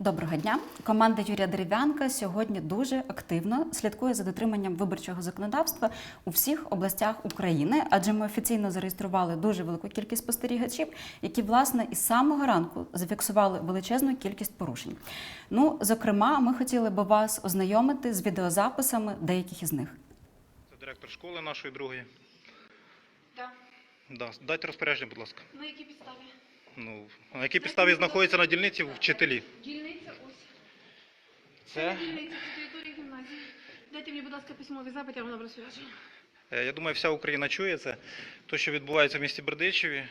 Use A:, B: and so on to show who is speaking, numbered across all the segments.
A: Доброго дня. Команда Юрія Дерев'янка сьогодні дуже активно слідкує за дотриманням виборчого законодавства у всіх областях України, адже ми офіційно зареєстрували дуже велику кількість спостерігачів, які власне із самого ранку зафіксували величезну кількість порушень. Ну, зокрема, ми хотіли би вас ознайомити з відеозаписами деяких із них.
B: Це директор школи нашої другої.
C: Так.
B: Да. Дайте розпорядження, будь ласка.
C: На якій підставі?
B: Ну, на якій підставі знаходяться на дільниці вчителі?
C: Дільниця ось.
B: Це,
C: Дільниця це територія гімназії. Дайте мені, будь ласка, письмовий запит, я вам свяження.
B: е, я думаю, вся Україна чує це. Те, що відбувається в місті Бердичеві,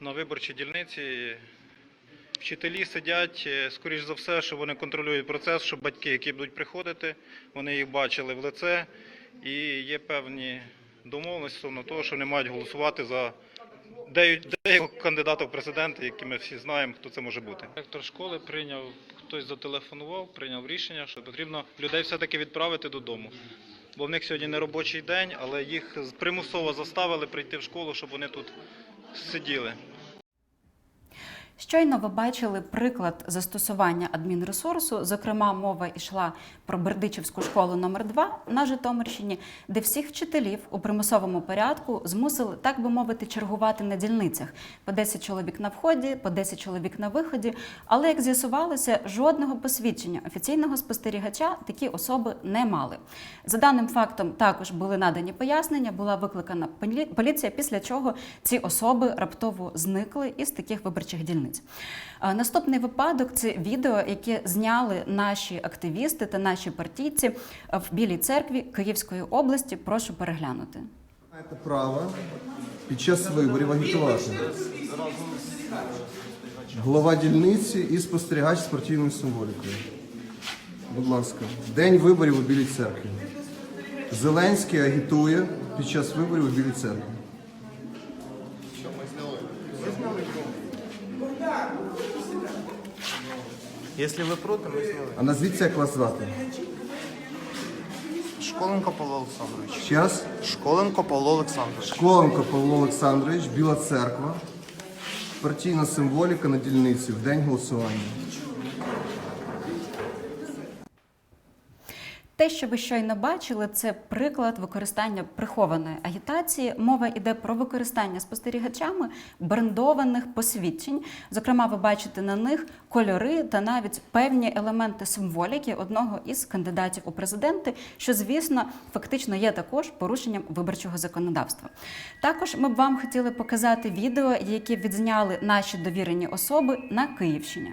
B: на виборчій дільниці. Вчителі сидять, е, скоріш за все, що вони контролюють процес, щоб батьки, які будуть приходити, вони їх бачили в лице. І є певні домовленості стосовно того, що вони мають голосувати за деякого кандидата в президенти, які ми всі знаємо, хто це може бути. Ректор школи прийняв, хтось зателефонував, прийняв рішення, що потрібно людей все-таки відправити додому. Бо в них сьогодні не робочий день, але їх примусово заставили прийти в школу, щоб вони тут сиділи.
A: Щойно ви бачили приклад застосування адмінресурсу. Зокрема, мова йшла про Бердичівську школу номер 2 на Житомирщині, де всіх вчителів у примусовому порядку змусили, так би мовити, чергувати на дільницях по 10 чоловік на вході, по 10 чоловік на виході. Але як з'ясувалося, жодного посвідчення офіційного спостерігача такі особи не мали. За даним фактом, також були надані пояснення, була викликана полі- поліція, після чого ці особи раптово зникли із таких виборчих дільниць. А, Наступний випадок це відео, яке зняли наші активісти та наші партійці в Білій церкві Київської області. Прошу переглянути.
D: Маєте право під час виборів агітувати. Голова дільниці і спостерігач з партійною символікою. Будь ласка, день виборів у Білій церкві. Зеленський агітує під час виборів у Білій церкві.
E: Якщо ви проти, ми зняли.
D: А назвіться, як вас звати?
E: Школенко Павло Олександрович.
D: Час.
E: Школенко Павло Олександрович.
D: Школенко Павло Олександрович, Біла церква. Партійна символіка на дільниці в день голосування.
A: Те, що ви щойно бачили, це приклад використання прихованої агітації. Мова йде про використання спостерігачами брендованих посвідчень. Зокрема, ви бачите на них кольори та навіть певні елементи символіки одного із кандидатів у президенти, що, звісно, фактично є також порушенням виборчого законодавства. Також ми б вам хотіли показати відео, які відзняли наші довірені особи на Київщині.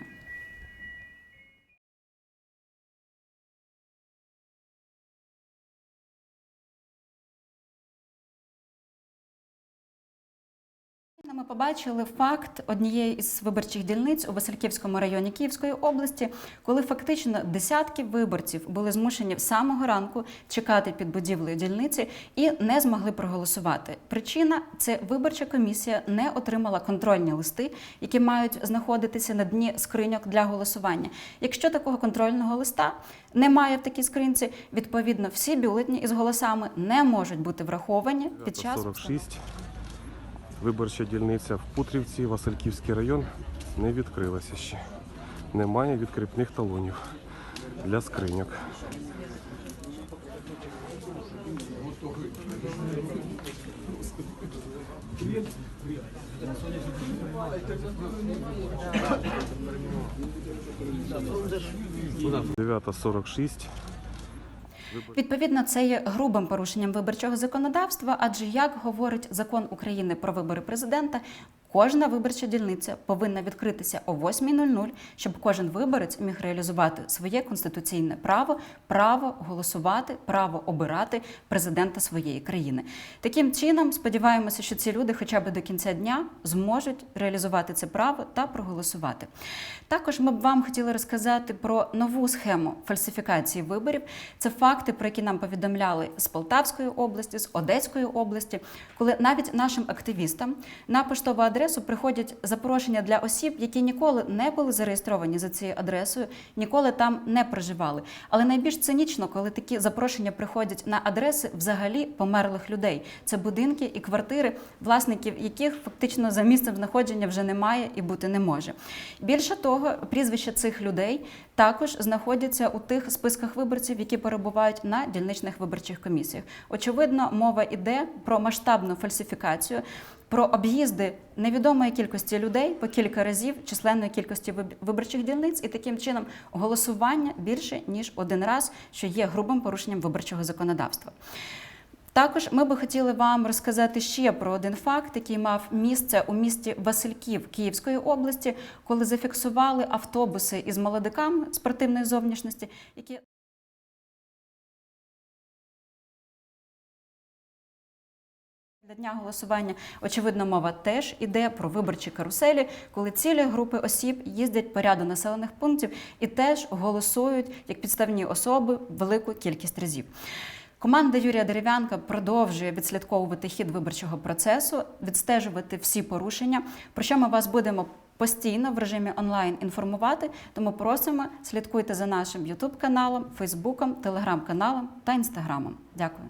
A: Ми побачили факт однієї із виборчих дільниць у Васильківському районі Київської області, коли фактично десятки виборців були змушені з самого ранку чекати під будівлею дільниці і не змогли проголосувати. Причина це виборча комісія не отримала контрольні листи, які мають знаходитися на дні скриньок для голосування. Якщо такого контрольного листа немає в такій скринці, відповідно всі бюлетні із голосами не можуть бути враховані під час
F: 46. Виборча дільниця в Путрівці, Васильківський район не відкрилася ще. Немає відкріпних талонів для скриньок. Дев'ята 46.
A: Відповідно, це є грубим порушенням виборчого законодавства, адже як говорить закон України про вибори президента, кожна виборча дільниця повинна відкритися о 8.00, щоб кожен виборець міг реалізувати своє конституційне право, право голосувати, право обирати президента своєї країни. Таким чином, сподіваємося, що ці люди, хоча б до кінця дня, зможуть реалізувати це право та проголосувати. Також ми б вам хотіли розказати про нову схему фальсифікації виборів. Це факти, про які нам повідомляли з Полтавської області, з Одеської області, коли навіть нашим активістам на поштову адресу адресу приходять запрошення для осіб, які ніколи не були зареєстровані за цією адресою, ніколи там не проживали. Але найбільш цинічно, коли такі запрошення приходять на адреси взагалі померлих людей. Це будинки і квартири, власників яких фактично за місцем знаходження вже немає і бути не може. Більше того, прізвища цих людей також знаходяться у тих списках виборців, які перебувають на дільничних виборчих комісіях. Очевидно, мова йде про масштабну фальсифікацію. Про об'їзди невідомої кількості людей по кілька разів численної кількості виб- виборчих дільниць і таким чином голосування більше ніж один раз, що є грубим порушенням виборчого законодавства. Також ми би хотіли вам розказати ще про один факт, який мав місце у місті Васильків Київської області, коли зафіксували автобуси із молодиками спортивної зовнішності, які Для дня голосування, очевидно, мова теж іде про виборчі каруселі, коли цілі групи осіб їздять по ряду населених пунктів і теж голосують як підставні особи велику кількість разів. Команда Юрія Дерев'янка продовжує відслідковувати хід виборчого процесу, відстежувати всі порушення, про що ми вас будемо постійно в режимі онлайн інформувати. Тому просимо слідкуйте за нашим Ютуб каналом, Фейсбуком, Телеграм-каналом та Інстаграмом. Дякую.